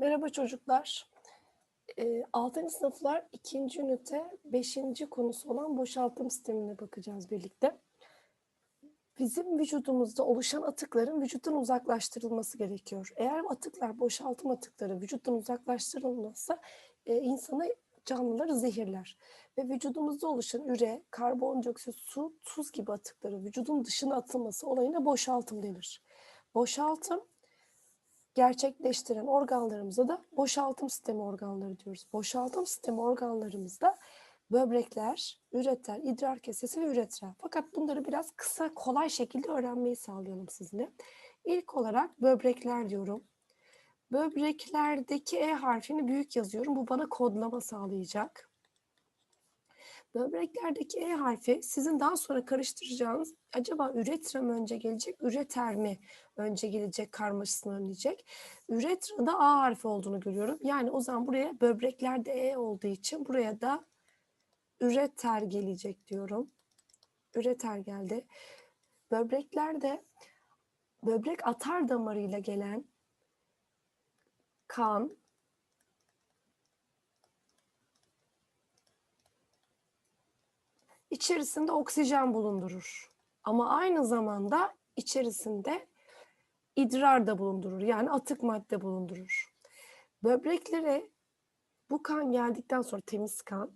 Merhaba çocuklar. Ee, 6. sınıflar 2. ünite 5. konusu olan boşaltım sistemine bakacağız birlikte. Bizim vücudumuzda oluşan atıkların vücuttan uzaklaştırılması gerekiyor. Eğer atıklar, boşaltım atıkları vücuttan uzaklaştırılmazsa e, insanı canlıları zehirler. Ve vücudumuzda oluşan üre, karbondioksit, su, tuz gibi atıkları vücudun dışına atılması olayına boşaltım denir. Boşaltım gerçekleştiren organlarımıza da boşaltım sistemi organları diyoruz. Boşaltım sistemi organlarımızda böbrekler, üreter, idrar kesesi ve üreter. Fakat bunları biraz kısa, kolay şekilde öğrenmeyi sağlayalım sizinle. İlk olarak böbrekler diyorum. Böbreklerdeki E harfini büyük yazıyorum. Bu bana kodlama sağlayacak. Böbreklerdeki E harfi sizin daha sonra karıştıracağınız acaba üretra mı önce gelecek, üreter mi önce gelecek karmaşasını önleyecek. Üretra'da A harfi olduğunu görüyorum. Yani o zaman buraya böbreklerde E olduğu için buraya da üreter gelecek diyorum. Üreter geldi. Böbreklerde böbrek atar damarıyla gelen kan içerisinde oksijen bulundurur. Ama aynı zamanda içerisinde idrar da bulundurur. Yani atık madde bulundurur. Böbreklere bu kan geldikten sonra temiz kan,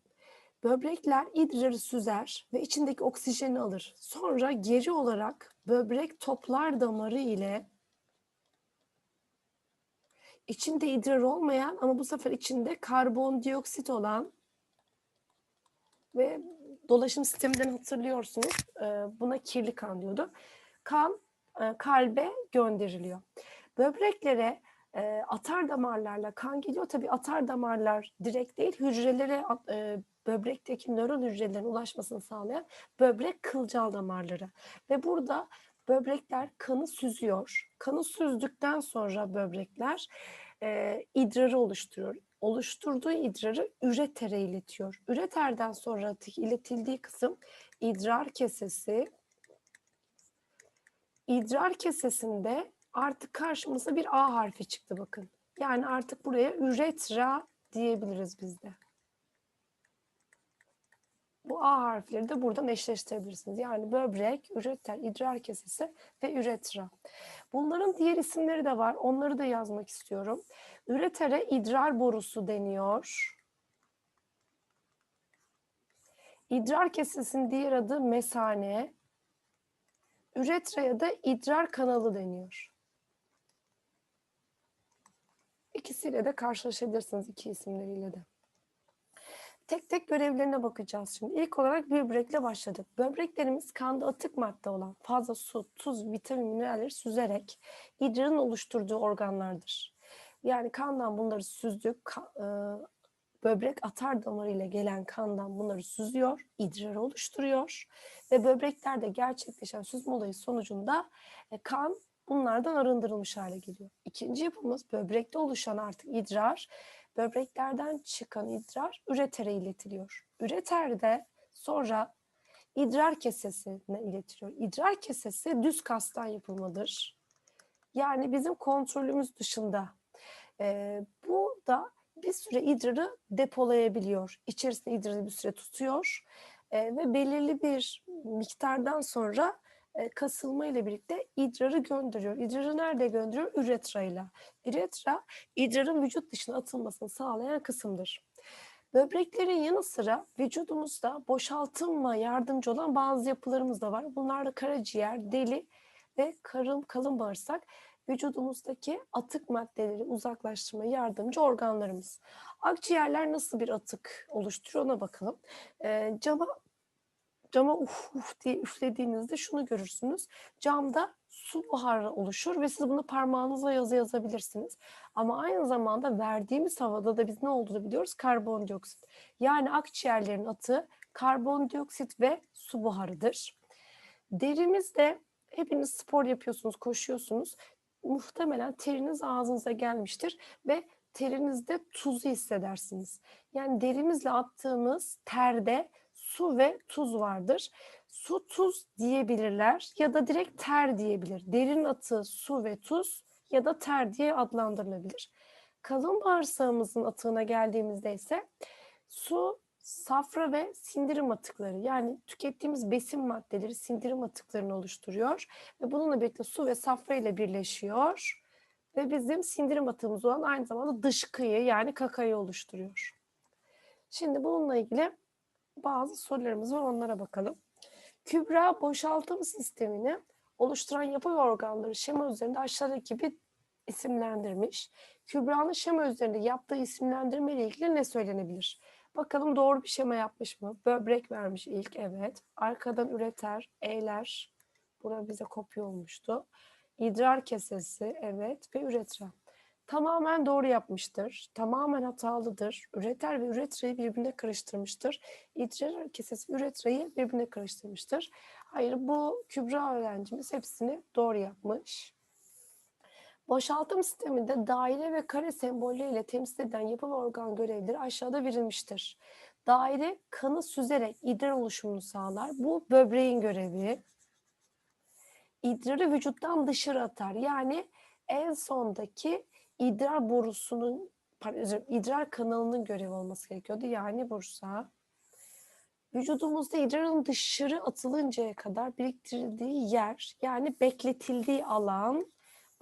böbrekler idrarı süzer ve içindeki oksijeni alır. Sonra geri olarak böbrek toplar damarı ile içinde idrar olmayan ama bu sefer içinde karbondioksit olan ve dolaşım sisteminden hatırlıyorsunuz. Buna kirli kan diyordu. Kan kalbe gönderiliyor. Böbreklere atar damarlarla kan geliyor. Tabii atar damarlar direkt değil, hücrelere böbrekteki nöron hücrelerin ulaşmasını sağlayan böbrek kılcal damarları. Ve burada böbrekler kanı süzüyor. Kanı süzdükten sonra böbrekler e, idrarı oluşturuyor. Oluşturduğu idrarı üretere iletiyor. Üreterden sonra iletildiği kısım idrar kesesi. İdrar kesesinde artık karşımıza bir A harfi çıktı bakın. Yani artık buraya üretra diyebiliriz biz de. Bu A harfleri de buradan eşleştirebilirsiniz. Yani böbrek, üreter, idrar kesesi ve üretra. Bunların diğer isimleri de var. Onları da yazmak istiyorum. Üretere idrar borusu deniyor. İdrar kesesinin diğer adı mesane. Üretraya da idrar kanalı deniyor. İkisiyle de karşılaşabilirsiniz iki isimleriyle de. Tek tek görevlerine bakacağız şimdi. İlk olarak böbrekle başladık. Böbreklerimiz kanda atık madde olan fazla su, tuz, vitamin, mineralleri süzerek idrarın oluşturduğu organlardır. Yani kandan bunları süzdük, böbrek atar damarıyla gelen kandan bunları süzüyor, idrarı oluşturuyor ve böbreklerde gerçekleşen süzme olayı sonucunda e, kan bunlardan arındırılmış hale geliyor. İkinci yapımız böbrekte oluşan artık idrar böbreklerden çıkan idrar üretere iletiliyor. Üreterde sonra idrar kesesine iletiliyor. İdrar kesesi düz kastan yapılmadır. Yani bizim kontrolümüz dışında. Ee, bu da bir süre idrarı depolayabiliyor. İçerisinde idrarı bir süre tutuyor ee, ve belirli bir miktardan sonra e, kasılma ile birlikte idrarı gönderiyor. İdrarı nerede gönderiyor? Üretra ile. Üretra idrarın vücut dışına atılmasını sağlayan kısımdır. Böbreklerin yanı sıra vücudumuzda boşaltımma yardımcı olan bazı yapılarımız da var. Bunlar da karaciğer, deli ve karın kalın bağırsak vücudumuzdaki atık maddeleri uzaklaştırmaya yardımcı organlarımız. Akciğerler nasıl bir atık oluşturuyor ona bakalım. E, cama cama uf uf diye üflediğinizde şunu görürsünüz. Camda su buharı oluşur ve siz bunu parmağınızla yazı yazabilirsiniz. Ama aynı zamanda verdiğimiz havada da biz ne olduğunu biliyoruz? Karbondioksit. Yani akciğerlerin atığı karbondioksit ve su buharıdır. Derimizde hepiniz spor yapıyorsunuz, koşuyorsunuz. Muhtemelen teriniz ağzınıza gelmiştir ve terinizde tuzu hissedersiniz. Yani derimizle attığımız terde su ve tuz vardır. Su tuz diyebilirler ya da direkt ter diyebilir. Derin atı su ve tuz ya da ter diye adlandırılabilir. Kalın bağırsağımızın atığına geldiğimizde ise su, safra ve sindirim atıkları yani tükettiğimiz besin maddeleri sindirim atıklarını oluşturuyor ve bununla birlikte su ve safra ile birleşiyor ve bizim sindirim atığımız olan aynı zamanda dışkıyı yani kakayı oluşturuyor. Şimdi bununla ilgili bazı sorularımız var onlara bakalım. Kübra boşaltım sistemini oluşturan yapı ve organları şema üzerinde aşağıdaki gibi isimlendirmiş. Kübra'nın şema üzerinde yaptığı isimlendirme ile ilgili ne söylenebilir? Bakalım doğru bir şema yapmış mı? Böbrek vermiş ilk evet. Arkadan üreter, eyler. Bura bize kopya olmuştu. İdrar kesesi evet ve üretra. Tamamen doğru yapmıştır. Tamamen hatalıdır. Üreter ve üretrayı birbirine karıştırmıştır. İdrar kesesi üretrayı birbirine karıştırmıştır. Hayır bu Kübra öğrencimiz hepsini doğru yapmış. Boşaltım sisteminde daire ve kare sembolleriyle temsil edilen yapı ve organ görevleri aşağıda verilmiştir. Daire kanı süzerek idrar oluşumunu sağlar. Bu böbreğin görevi. İdrarı vücuttan dışarı atar. Yani en sondaki idrar borusunun, pardon, idrar kanalının görevi olması gerekiyordu. Yani bursa. Vücudumuzda idrarın dışarı atılıncaya kadar biriktirildiği yer, yani bekletildiği alan,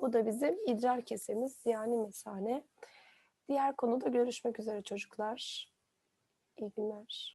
bu da bizim idrar kesemiz yani mesane. Diğer konuda görüşmek üzere çocuklar. İyi günler.